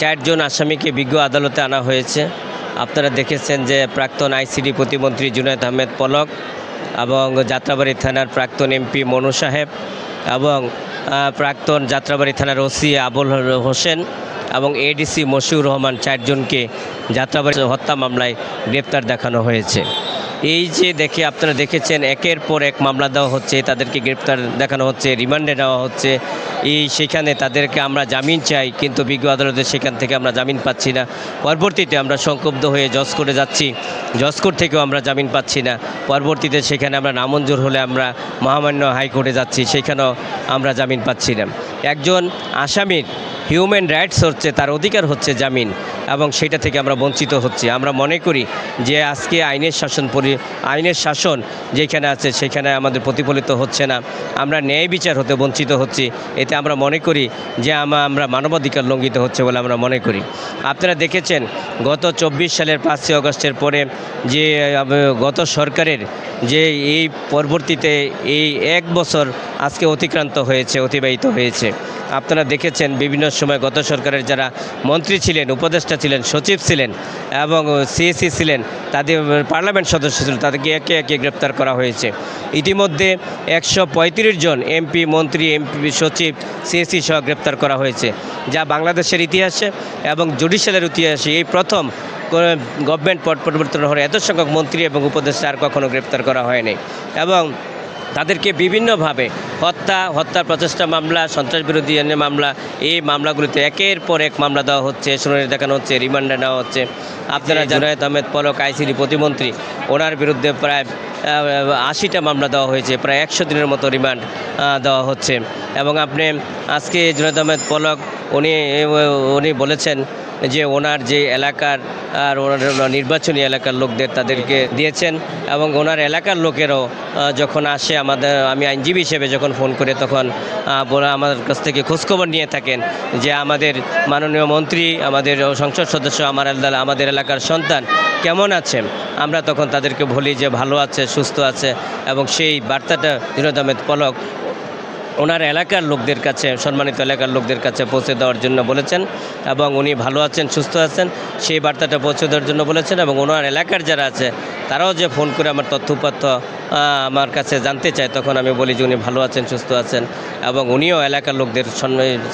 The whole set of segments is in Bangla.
চারজন আসামিকে বিজ্ঞ আদালতে আনা হয়েছে। আপনারা দেখেছেন যে প্রাক্তন আইসিডি প্রতিমন্ত্রী জুনায়দ আহমেদ পলক এবং যাত্রাবাড়ি থানার প্রাক্তন এমপি মনু সাহেব এবং প্রাক্তন যাত্রাবাড়ি থানার ওসি আবুল হোসেন এবং এডিসি মশিউর রহমান চারজনকে যাত্রাবাড়ি হত্যা মামলায় গ্রেপ্তার দেখানো হয়েছে। এই যে দেখে আপনারা দেখেছেন, একের পর এক মামলা দেওয়া হচ্ছে, তাদেরকে গ্রেপ্তার দেখানো হচ্ছে, রিমান্ডে নেওয়া হচ্ছে। এই সেখানে তাদেরকে আমরা জামিন চাই, কিন্তু বিজ্ঞ আদালতে সেখান থেকে আমরা জামিন পাচ্ছি না। পরবর্তীতে আমরা সংক্ষুব্ধ হয়ে জজ করে যাচ্ছি। জজকোর্ট থেকেও আমরা জামিন পাচ্ছি না। পরবর্তীতে সেখানে আমরা নামঞ্জুর হলে আমরা মহামান্য হাইকোর্টে যাচ্ছি, সেখানেও আমরা জামিন পাচ্ছি না। একজন আসামির হিউম্যান রাইটস হচ্ছে, তার অধিকার হচ্ছে জামিন। এবং সেটা থেকে আমরা বঞ্চিত হচ্ছি। আমরা মনে করি যে আজকে আইনের শাসন পরি, আইনের শাসন যেখানে আছে সেখানে আমাদের প্রতিফলিত হচ্ছে না। আমরা ন্যায় বিচার হতে বঞ্চিত হচ্ছি। এতে আমরা মনে করি যে আমা- আমরা মানবাধিকার লঙ্ঘিত হচ্ছে বলে আমরা মনে করি। আপনারা দেখেছেন গত চব্বিশ সালের পাঁচই আগস্টের পরে যে গত সরকারের যে এই পরবর্তীতে এই এক বছর আজকে অতিক্রান্ত হয়েছে, অতিবাহিত হয়েছে। আপনারা দেখেছেন বিভিন্ন সময় গত সরকারের যারা মন্ত্রী ছিলেন, উপদেষ্টা ছিলেন, সচিব ছিলেন এবং সিএসি ছিলেন, তাদের পার্লামেন্ট সদস্য ছিল তাদেরকে একে একে গ্রেপ্তার করা হয়েছে। ইতিমধ্যে একশো পঁয়ত্রিশ জন এমপি মন্ত্রী এমপি সচিব সিএসি সহ গ্রেপ্তার করা হয়েছে, যা বাংলাদেশের ইতিহাসে এবং জুডিশিয়ালের ইতিহাসে এই প্রথম গভর্নমেন্ট পট, পরিবর্তন হওয়ার এত সংখ্যক মন্ত্রী এবং উপদেষ্টা আর কখনও গ্রেপ্তার করা হয়নি। এবং তাদেরকে বিভিন্নভাবে হত্যা হত্যার প্রচেষ্টা মামলা সন্ত্রাস বিরোধী মামলা এই মামলাগুলিতে একের পর এক মামলা দেওয়া হচ্ছে শুনানি দেখানো হচ্ছে রিমান্ডে নেওয়া হচ্ছে। আপনারা জুনায়দ আহমেদ পলক আইসিডি প্রতিমন্ত্রী ওনার বিরুদ্ধে প্রায় আশিটা মামলা দেওয়া হয়েছে প্রায় একশো দিনের মতো রিমান্ড দেওয়া হচ্ছে। এবং আপনি আজকে জুনায়দ আহমেদ পলক উনি উনি বলেছেন যে ওনার যে এলাকার আর ওনার নির্বাচনী এলাকার লোকদের তাদেরকে দিয়েছেন এবং ওনার এলাকার লোকেরও যখন আসে আমাদের, আমি আইনজীবী হিসেবে যখন ফোন করে তখন ওরা আমাদের কাছ থেকে খোঁজখবর নিয়ে থাকেন যে আমাদের মাননীয় মন্ত্রী, আমাদের সংসদ সদস্য, আমার আমাদের এলাকার সন্তান কেমন আছেন? আমরা তখন তাদেরকে বলি যে ভালো আছে, সুস্থ আছে এবং সেই বার্তাটা বিনোদ পলক ওনার এলাকার লোকদের কাছে সম্মানিত এলাকার লোকদের কাছে পৌঁছে দেওয়ার জন্য বলেছেন এবং উনি ভালো আছেন সুস্থ আছেন সেই বার্তাটা পৌঁছে দেওয়ার জন্য বলেছেন এবং ওনার এলাকার যারা আছে তারাও যে ফোন করে আমার তথ্যপত্র আহ, আমার কাছে জানতে চায় তখন আমি বলি যে উনি ভালো আছেন সুস্থ আছেন এবং উনিও এলাকার লোকদের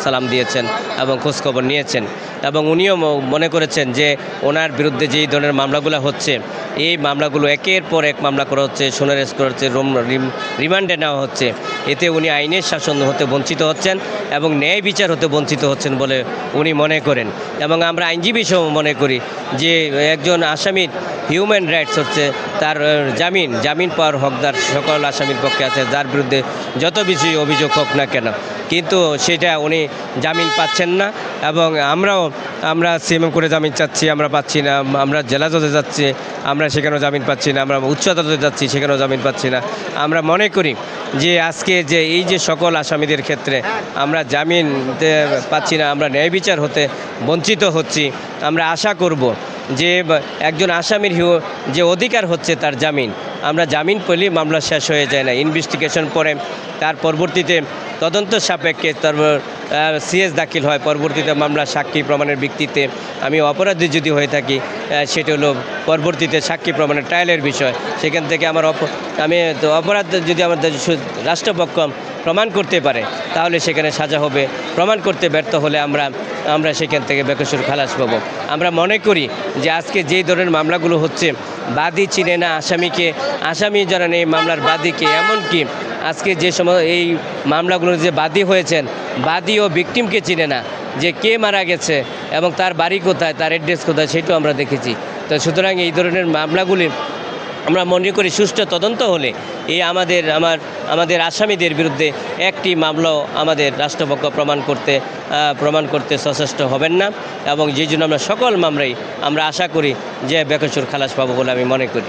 সালাম দিয়েছেন এবং খোঁজখবর নিয়েছেন এবং উনিও মনে করেছেন যে ওনার বিরুদ্ধে যেই ধরনের মামলাগুলো হচ্ছে এই মামলাগুলো একের পর এক মামলা করা হচ্ছে সোনারেস করা হচ্ছে রিম- রিমান্ডে নেওয়া হচ্ছে। এতে উনি আইনের শাসন হতে বঞ্চিত হচ্ছেন এবং ন্যায় বিচার হতে বঞ্চিত হচ্ছেন বলে উনি মনে করেন। এবং আমরা আইনজীবী সহ মনে করি যে একজন আসামির হিউম্যান রাইটস হচ্ছে তার জামিন জামিন পাওয়ার হকদার সকল আসামির পক্ষে আছে, যার বিরুদ্ধে যত বেশি অভিযোগ হোক না কেন। কিন্তু সেটা উনি জামিন পাচ্ছেন না এবং আমরাও, আমরা সিএম করে জামিন চাচ্ছি, আমরা পাচ্ছি না, আমরা জেলা জজে যাচ্ছি, আমরা সেখানেও জামিন পাচ্ছি না, আমরা উচ্চ আদালতে যাচ্ছি, সেখানেও জামিন পাচ্ছি না। আমরা মনে করি যে আজকে যে এই যে সকল আসামিদের ক্ষেত্রে আমরা জামিন পাচ্ছি না, আমরা ন্যায় বিচার হতে বঞ্চিত হচ্ছি, আমরা আশা করব যে একজন আসামির যে অধিকার হচ্ছে তার জামিন। আমরা জামিন পেলেই মামলা শেষ হয়ে যায় না। ইনভেস্টিগেশন পরে, তার পরবর্তীতে তদন্ত সাপেক্ষে তারপর সিএস দাখিল হয়। পরবর্তীতে মামলা সাক্ষী প্রমাণের ভিত্তিতে আমি অপরাধী যদি হয়ে থাকি সেটা হলো পরবর্তীতে সাক্ষী প্রমাণের ট্রায়ালের বিষয়। সেখান থেকে আমার আমি অপরাধ যদি আমাদের রাষ্ট্রপক্ষ প্রমাণ করতে পারে, তাহলে সেখানে সাজা হবে। প্রমাণ করতে ব্যর্থ হলে আমরা আমরা সেখান থেকে বেকসুর খালাস পাবো। আমরা মনে করি যে আজকে যেই ধরনের মামলাগুলো হচ্ছে বাদী চিনে না আসামিকে, আসামি যারা নেই মামলার বাদীকে। এমনকি আজকে যে সময় এই মামলাগুলোর যে বাদী হয়েছেন, বাদী ও ভিকটিমকে চিনে না যে কে মারা গেছে এবং তার বাড়ি কোথায়, তার অ্যাড্রেস কোথায়, সেটাও আমরা দেখেছি। তো সুতরাং এই ধরনের মামলাগুলি আমরা মনে করি সুষ্ঠু তদন্ত হলে এই আমাদের, আমার, আমাদের আসামিদের বিরুদ্ধে একটি মামলাও আমাদের রাষ্ট্রপক্ষ প্রমাণ করতে প্রমাণ করতে সচেষ্ট হবেন না এবং যে জন্য আমরা সকল মামলাই আমরা আশা করি যে বেকসুর খালাস পাবো বলে আমি মনে করি।